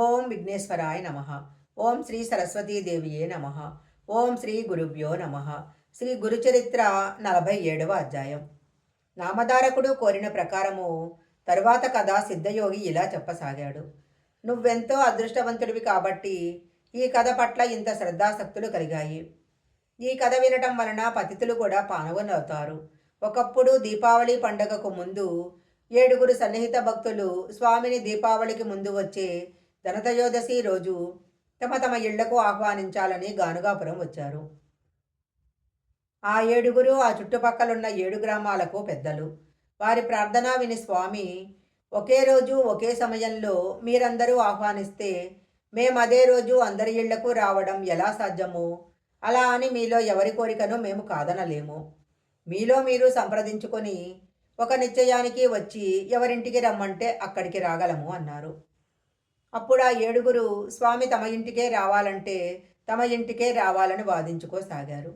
ఓం విఘ్నేశ్వరాయ నమ. ఓం శ్రీ సరస్వతీదేవియే నమ. ఓం శ్రీ గురుభ్యో నమ. శ్రీ గురుచరిత్ర నలభై ఏడవ అధ్యాయం. నామధారకుడు కోరిన ప్రకారము తరువాత కథ సిద్ధయోగి ఇలా చెప్పసాగాడు. నువ్వెంతో అదృష్టవంతుడివి కాబట్టి ఈ కథ పట్ల ఇంత శ్రద్ధాసక్తులు కలిగాయి. ఈ కథ వినటం వలన పతితులు కూడా పాల్గొనవుతారు. ఒకప్పుడు దీపావళి పండగకు ముందు ఏడుగురు సన్నిహిత భక్తులు స్వామిని దీపావళికి ముందు వచ్చే ధనతయోదశి రోజు తమ తమ ఇళ్ళకు ఆహ్వానించాలని గానుగాపురం వచ్చారు. ఆ ఏడుగురు ఆ చుట్టుపక్కలున్న ఏడు గ్రామాలకు పెద్దలు. వారి ప్రార్థన విని స్వామి ఒకే రోజు ఒకే సమయంలో మీరందరూ ఆహ్వానిస్తే మేము అదే రోజు అందరి ఇళ్ళకు రావడం ఎలా సాధ్యము? అలా అని మీలో ఎవరి కోరికను మేము కాదనలేము. మీలో మీరు సంప్రదించుకొని ఒక నిశ్చయానికి వచ్చి ఎవరింటికి రమ్మంటే అక్కడికి రాగలము అన్నారు. అప్పుడు ఆ ఏడుగురు స్వామి తమ ఇంటికే రావాలంటే తమ ఇంటికే రావాలని వాదించుకోసాగారు.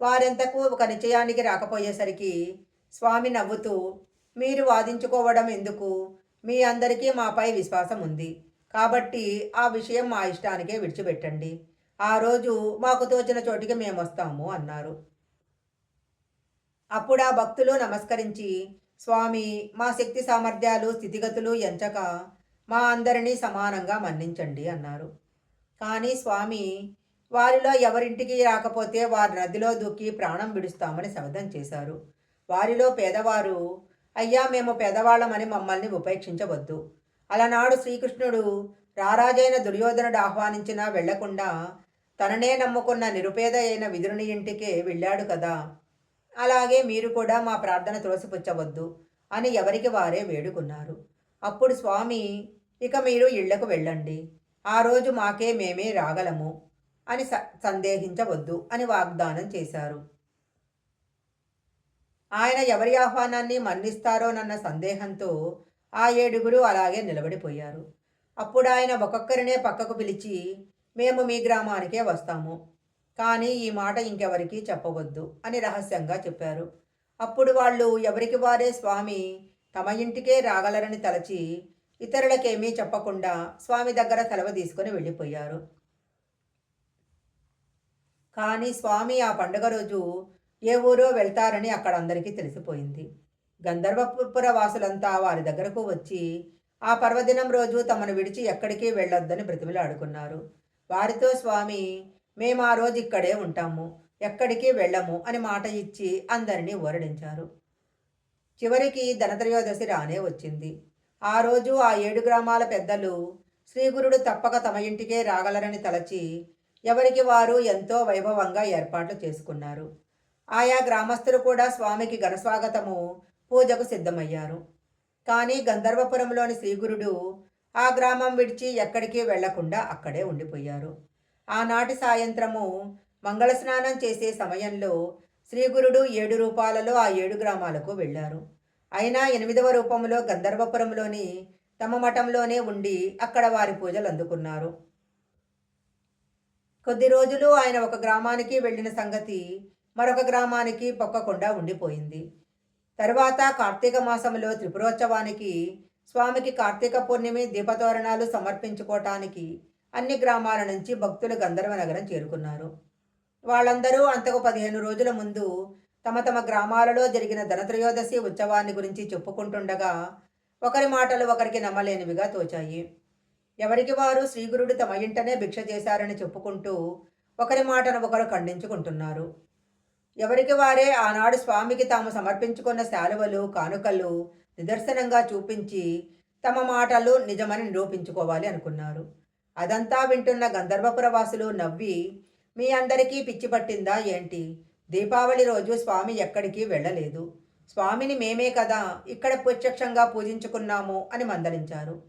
వారెంతకు ఒక నిశ్చయానికి రాకపోయేసరికి స్వామి నవ్వుతూ మీరు వాదించుకోవడం ఎందుకు? మీ అందరికీ మాపై విశ్వాసం ఉంది కాబట్టి ఆ విషయం మా ఇష్టానికే విడిచిపెట్టండి. ఆ రోజు మాకు తోచిన చోటికి మేము వస్తాము అన్నారు. అప్పుడు ఆ భక్తులు నమస్కరించి స్వామి మా శక్తి సామర్థ్యాలు స్థితిగతులు ఎంచక మా అందరినీ సమానంగా మన్నించండి అన్నారు. కానీ స్వామి వారిలో ఎవరింటికి రాకపోతే వారి నదిలో దూకి ప్రాణం విడుస్తామని శబదం చేశారు. వారిలో పేదవారు అయ్యా మేము పేదవాళ్ళమని మమ్మల్ని ఉపేక్షించవద్దు. అలనాడు శ్రీకృష్ణుడు రారాజైన దుర్యోధనుడు ఆహ్వానించినా వెళ్ళకుండా తననే నమ్ముకున్న నిరుపేద అయిన విదురుని ఇంటికే వెళ్ళాడు కదా. అలాగే మీరు కూడా మా ప్రార్థన తులసిపుచ్చవద్దు అని ఎవరికి వారే వేడుకున్నారు. అప్పుడు స్వామి ఇక మీరు ఇళ్ళకు వెళ్ళండి. ఆ రోజు మాకే మేమే రాగలము అని స సందేహించవద్దు అని వాగ్దానం చేశారు. ఆయన ఎవరి ఆహ్వానాన్ని మన్నిస్తారోనన్న సందేహంతో ఆ ఏడుగురు అలాగే నిలబడిపోయారు. అప్పుడు ఆయన ఒక్కొక్కరినే పక్కకు పిలిచి మేము మీ గ్రామానికే వస్తాము కానీ ఈ మాట ఇంకెవరికీ చెప్పవద్దు అని రహస్యంగా చెప్పారు. అప్పుడు వాళ్ళు ఎవరికి వారే స్వామి తమ ఇంటికే రాగలరని తలచి ఇతరులకేమీ చెప్పకుండా స్వామి దగ్గర సెలవు తీసుకుని వెళ్ళిపోయారు. కానీ స్వామి ఆ పండుగ రోజు ఏ ఊరో వెళ్తారని అక్కడ అందరికీ తెలిసిపోయింది. గంధర్వపుర వాసులంతా వారి దగ్గరకు వచ్చి ఆ పర్వదినం రోజు తమను విడిచి ఎక్కడికి వెళ్ళొద్దని బ్రతిమిలాడుకున్నారు. వారితో స్వామి మేము ఆ రోజు ఇక్కడే ఉంటాము ఎక్కడికి వెళ్ళము అని మాట ఇచ్చి అందరినీ ఊరడించారు చివరికి ధనత్రయోదశి రానే వచ్చింది. ఆ రోజు ఆ ఏడు గ్రామాల పెద్దలు శ్రీగురుడు తప్పక తమ ఇంటికే రాగలరని తలచి ఎవరికి వారు ఎంతో వైభవంగా ఏర్పాట్లు చేసుకున్నారు. ఆయా గ్రామస్తులు కూడా స్వామికి ఘనస్వాగతము పూజకు సిద్ధమయ్యారు. కానీ గంధర్వపురంలోని శ్రీగురుడు ఆ గ్రామం విడిచి ఎక్కడికి వెళ్ళకుండా అక్కడే ఉండిపోయారు. ఆనాటి సాయంత్రము మంగళ స్నానం చేసే సమయంలో శ్రీగురుడు ఏడు రూపాలలో ఆ ఏడు గ్రామాలకు వెళ్ళారు. అయినా ఎనిమిదవ రూపంలో గంధర్వపురంలోని తమ మఠంలోనే ఉండి అక్కడ వారి పూజలు అందుకున్నారు. కొద్ది రోజులు ఆయన ఒక గ్రామానికి వెళ్ళిన సంగతి మరొక గ్రామానికి పొక్కకుండా ఉండిపోయింది. తరువాత కార్తీక మాసంలో త్రిపురోత్సవానికి స్వామికి కార్తీక పూర్ణిమి దీపతోరణాలు సమర్పించుకోవటానికి అన్ని గ్రామాల నుంచి భక్తులు గంధర్వ నగరం చేరుకున్నారు. వాళ్ళందరూ అంతకు పదిహేను రోజుల ముందు తమ తమ గ్రామాలలో జరిగిన ధనత్రయోదశి ఉత్సవాన్ని గురించి చెప్పుకుంటుండగా ఒకరి మాటలు ఒకరికి నమ్మలేనివిగా తోచాయి. ఎవరికి వారు శ్రీగురుడు తమ ఇంటనే భిక్ష చేశారని చెప్పుకుంటూ ఒకరి మాటను ఒకరు ఖండించుకుంటున్నారు. ఎవరికి వారే ఆనాడు స్వామికి తాము సమర్పించుకున్న శాలువలు కానుకలు నిదర్శనంగా చూపించి తమ మాటలు నిజమని నిరూపించుకోవాలి అనుకున్నారు. అదంతా వింటున్న గంధర్వపురవాసులు నవ్వి మీ అందరికీ పిచ్చి పట్టిందా ఏంటి? దీపావళి రోజు స్వామి ఎక్కడికి వెళ్ళలేదు. స్వామిని మేమే కదా ఇక్కడ ప్రత్యక్షంగా పూజించుకున్నాము అని మందలించారు.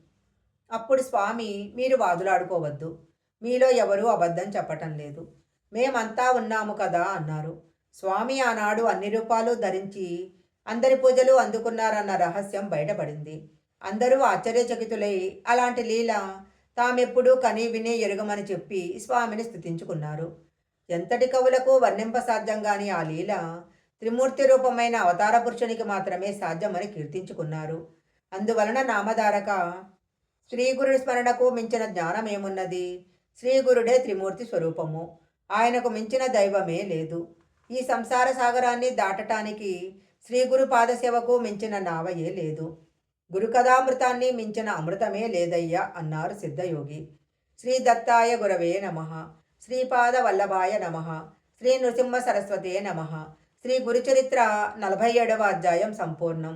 అప్పుడు స్వామి మీరు వాదులాడుకోవద్దు. మీలో ఎవరూ అబద్ధం చెప్పటం లేదు. మేమంతా ఉన్నాము కదా అన్నారు. స్వామి ఆనాడు అన్ని రూపాలు ధరించి అందరి పూజలు అందుకున్నారన్న రహస్యం బయటపడింది. అందరూ ఆశ్చర్యచకితులై అలాంటి లీల తామెప్పుడూ కని విని ఎరుగమని చెప్పి స్వామిని స్థుతించుకున్నారు. ఎంతటి కవులకు వర్ణింప సాధ్యంగాని ఆ లీల త్రిమూర్తి రూపమైన అవతార పురుషునికి మాత్రమే సాధ్యమని కీర్తించుకున్నారు. అందువలన నామధారక శ్రీ గురుడి స్మరణకు మించిన జ్ఞానమేమున్నది? శ్రీ గురుడే త్రిమూర్తి స్వరూపము. ఆయనకు మించిన దైవమే లేదు. ఈ సంసార సాగరాన్ని దాటటానికి శ్రీ గురు పాదసేవకు మించిన నావయే లేదు. గురుకథామృతాన్ని మించిన అమృతమే లేదయ్యా అన్నారు సిద్ధయోగి. శ్రీ దత్తాయ గురవే నమ. శ్రీపాద వల్లభాయ నమ. శ్రీ నృసింహ సరస్వతే నమ. శ్రీ గురుచరిత్ర నలభై ఏడవ అధ్యాయం సంపూర్ణం.